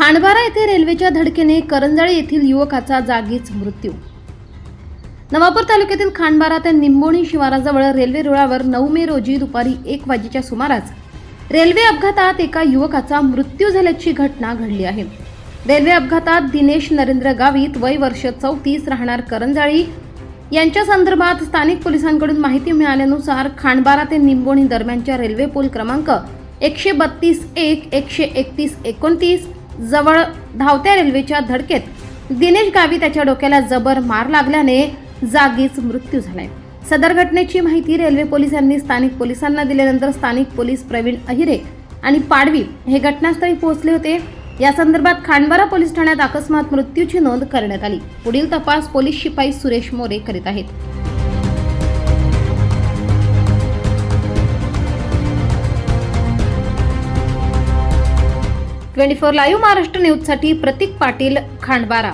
खांडबारा येथे रेल्वेच्या धडकेने करंजाळे येथील युवकाचा जागीच मृत्यू. नवापूर तालुक्यातील खांडबारा ते निंबोणी शिवाराजवळ रेल्वे रुळावर नऊ मे रोजी दुपारी एक वाजेच्या सुमारास रेल्वे अपघातात एका युवकाचा मृत्यू झाल्याची घटना घडली आहे. रेल्वे अपघातात दिनेश नरेंद्र गावित वय वर्ष चौतीस राहणार करंजाळी यांच्या संदर्भात स्थानिक पोलिसांकडून माहिती मिळाल्यानुसार खांडबारा ते निंबोणी दरम्यानच्या रेल्वे पूल क्रमांक एकशे बत्तीस एक एकशे एकतीस एकोणतीस जवळ धावत्या रेल्वेच्या धडकेत दिनेश गावी त्याच्या डोक्याला जबर मार लागल्याने जागीच मृत्यू झालाय. सदर घटनेची माहिती रेल्वे पोलिसांनी स्थानिक पोलिसांना दिल्यानंतर स्थानिक पोलीस प्रवीण अहिरे आणि पाडवी हे घटनास्थळी पोहोचले होते. या संदर्भात खांडबारा पोलीस ठाण्यात अकस्मात मृत्यूची नोंद करण्यात आली. पुढील तपास पोलीस शिपाई सुरेश मोरे करीत आहेत. ट्वेंटी फोर लाईव्ह महाराष्ट्र न्यूजसाठी प्रतीक पाटील खांडबारा